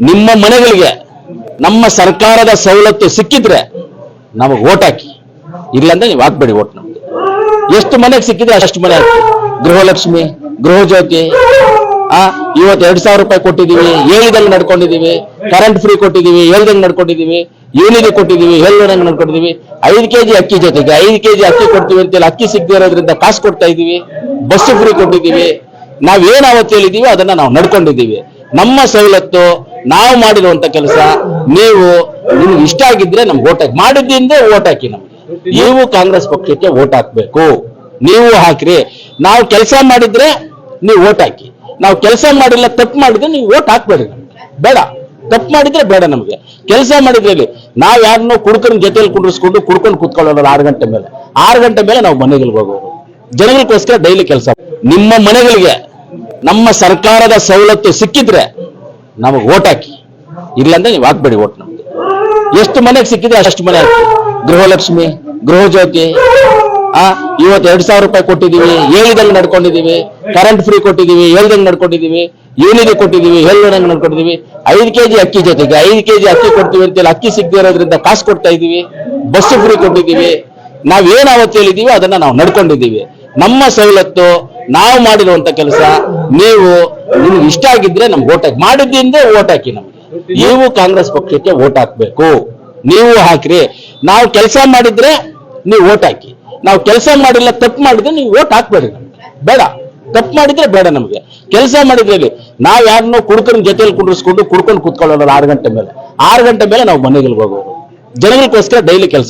ನಿಮ್ಮ ಮನೆಗಳಿಗೆ ನಮ್ಮ ಸರ್ಕಾರದ ಸವಲತ್ತು ಸಿಕ್ಕಿದ್ರೆ ನಮಗೆ ಓಟ್ ಹಾಕಿ. ಇಲ್ಲಾಂದ್ರೆ ನೀವು ಹಾಕ್ಬೇಡಿ ಓಟ್ ನಮ್ಗೆ ಎಷ್ಟು ಮನೆಗೆ ಸಿಕ್ಕಿದ್ರೆ ಅಷ್ಟು ಮನೆ ಹಾಕಿ ಗೃಹಲಕ್ಷ್ಮಿ, ಗೃಹಜ್ಯೋತಿ, ಆ, ಇವತ್ತು ಎರಡ್ ಸಾವಿರ ರೂಪಾಯಿ ಕೊಟ್ಟಿದೀವಿ ಹೇಳಿದಂಗೆ ನಡ್ಕೊಂಡಿದೀವಿ ಕರೆಂಟ್ ಫ್ರೀ ಕೊಟ್ಟಿದೀವಿ ಹೇಳ್ದಂಗೆ ನಡ್ಕೊಂಡಿದೀವಿ ಯೂನಿಗೆ ಕೊಟ್ಟಿದೀವಿ ಹೇಳ್ದಂಗೆ ನಡ್ಕೊಂಡಿದೀವಿ ಐದು ಕೆಜಿ ಅಕ್ಕಿ ಜೊತೆಗೆ, ಐದು ಕೆಜಿ ಅಕ್ಕಿ ಕೊಡ್ತೀವಿ ಅಂತೇಳಿ ಅಕ್ಕಿ ಸಿಗದೆ ಇರೋದ್ರಿಂದ ಕಾಸು ಕೊಡ್ತಾ ಇದೀವಿ ಬಸ್ ಫ್ರೀ ಕೊಟ್ಟಿದೀವಿ ನಾವೇನು ಅವತ್ತು ಹೇಳಿದೀವಿ ಅದನ್ನ ನಾವು ನಡ್ಕೊಂಡಿದೀವಿ ನಮ್ಮ ಸವಲತ್ತು ನಾವು ಮಾಡಿರುವಂತ ಕೆಲಸ, ನೀವು ನಿಮ್ಗೆ ಇಷ್ಟ ಆಗಿದ್ರೆ ನಮ್ಗೆ ಓಟ್ ಹಾಕಿ. ಮಾಡಿದ್ದಿಂದ ಓಟ್ ಹಾಕಿ ನಮ್ಗೆ. ನೀವು ಕಾಂಗ್ರೆಸ್ ಪಕ್ಷಕ್ಕೆ ಓಟ್ ಹಾಕ್ಬೇಕು. ನೀವು ಹಾಕ್ರಿ. ನಾವು ಕೆಲಸ ಮಾಡಿದ್ರೆ ನೀವು ಓಟ್ ಹಾಕಿ. ನಾವು ಕೆಲಸ ಮಾಡಿಲ್ಲ, ತಪ್ಪು ಮಾಡಿದ್ರೆ ನೀವು ಓಟ್ ಹಾಕ್ಬೇಡಿ ಬೇಡ. ತಪ್ಪು ಮಾಡಿದ್ರೆ ಬೇಡ ನಮ್ಗೆ. ಕೆಲಸ ಮಾಡಿದ್ರೆ ನಾವು ಯಾರನ್ನೋ ಕುಡ್ಕನ್ ಜೊತೆಲಿ ಕುಂಡ್ರಿಸ್ಕೊಂಡು ಕುಡ್ಕೊಂಡು ಕುತ್ಕೊಳ್ಳೋಲ್ಲ ಆರು ಗಂಟೆ ಮೇಲೆ. ಆರು ಗಂಟೆ ಮೇಲೆ ನಾವು ಮನೆಗಳಿಗೆ ಹೋಗೋರು. ಜನಗಳಿಗೋಸ್ಕರ ಡೈಲಿ ಕೆಲಸ. ನಿಮ್ಮ ಮನೆಗಳಿಗೆ, ನಮ್ಮ ಸರ್ಕಾರದ ಸವಲತ್ತು ಸಿಕ್ಕಿದ್ರೆ ನಮಗೆ ಓಟ್ ಹಾಕಿ. ಇಲ್ಲಂದ್ರೆ ನೀವು ಹಾಕ್ಬೇಡಿ ಓಟ್ ನಮ್ಗೆ. ಎಷ್ಟು ಮನೆಗೆ ಸಿಕ್ಕಿದ್ರೆ ಅಷ್ಟು ಮನೆ ಹಾಕಿ. ಗೃಹಲಕ್ಷ್ಮಿ ಗೃಹ ಜ್ಯೋತಿ ಆ, ಇವತ್ತು ಎರಡ್ ಸಾವಿರ ರೂಪಾಯಿ ಕೊಟ್ಟಿದೀವಿ ಹೇಳಿದಂಗೆ ನಡ್ಕೊಂಡಿದೀವಿ ಕರೆಂಟ್ ಫ್ರೀ ಕೊಟ್ಟಿದೀವಿ ಹೇಳ್ದಂಗೆ ನಡ್ಕೊಂಡಿದೀವಿ ಏನಿದೆ ಕೊಟ್ಟಿದೀವಿ ಹೇಳ್ದಂಗೆ ನಡ್ಕೊಂಡಿದೀವಿ ಐದು ಕೆಜಿ ಅಕ್ಕಿ ಜೊತೆಗೆ, ಐದು ಕೆಜಿ ಅಕ್ಕಿ ಕೊಡ್ತೀವಿ ಅಂತೇಳಿ ಅಕ್ಕಿ ಸಿಗದೆ ಇರೋದ್ರಿಂದ ಕಾಸು ಕೊಡ್ತಾ ಇದೀವಿ ಬಸ್ ಫ್ರೀ ಕೊಟ್ಟಿದೀವಿ ನಾವ್ ಏನಾವತ್ತು ಅವತ್ತು ಹೇಳಿದೀವಿ ಅದನ್ನ ನಾವು ನಡ್ಕೊಂಡಿದ್ದೀವಿ. ನಮ್ಮ ಸವಲತ್ತು ನಾವು ಮಾಡಿರುವಂತ ಕೆಲಸ, ನೀವು ನಿಮ್ಗೆ ಇಷ್ಟ ಆಗಿದ್ರೆ ನಮ್ಗೆ ಓಟ್ ಹಾಕಿ. ಮಾಡಿದ್ದಿಂದ ಓಟ್ ಹಾಕಿ ನಮ್ಗೆ. ನೀವು ಕಾಂಗ್ರೆಸ್ ಪಕ್ಷಕ್ಕೆ ಓಟ್ ಹಾಕ್ಬೇಕು. ನೀವು ಹಾಕ್ರಿ. ನಾವು ಕೆಲಸ ಮಾಡಿದ್ರೆ ನೀವು ಓಟ್ ಹಾಕಿ. ನಾವು ಕೆಲಸ ಮಾಡಿಲ್ಲ, ತಪ್ಪು ಮಾಡಿದ್ರೆ ನೀವು ಓಟ್ ಹಾಕ್ಬೇಡಿ ನಮ್ಗೆ. ಬೇಡ. ತಪ್ಪು ಮಾಡಿದ್ರೆ ಬೇಡ ನಮ್ಗೆ. ಕೆಲಸ ಮಾಡಿದ್ರೆ ನಾವು ನಾವ್ ಯಾರನ್ನೋ ಕುಡ್ಕನ್ ಜೊತೆಯಲ್ಲಿ ಕುಂಡ್ರಿಸ್ಕೊಂಡು ಕುಡ್ಕೊಂಡು ಕುತ್ಕೊಳ್ಳೋಣ ಆರು ಗಂಟೆ ಮೇಲೆ. ಆರು ಗಂಟೆ ಮೇಲೆ ನಾವು ಮನೆಗಳಿಗೆ ಹೋಗೋದು. ಜನಗಳಿಗೋಸ್ಕರ ಡೈಲಿ ಕೆಲಸ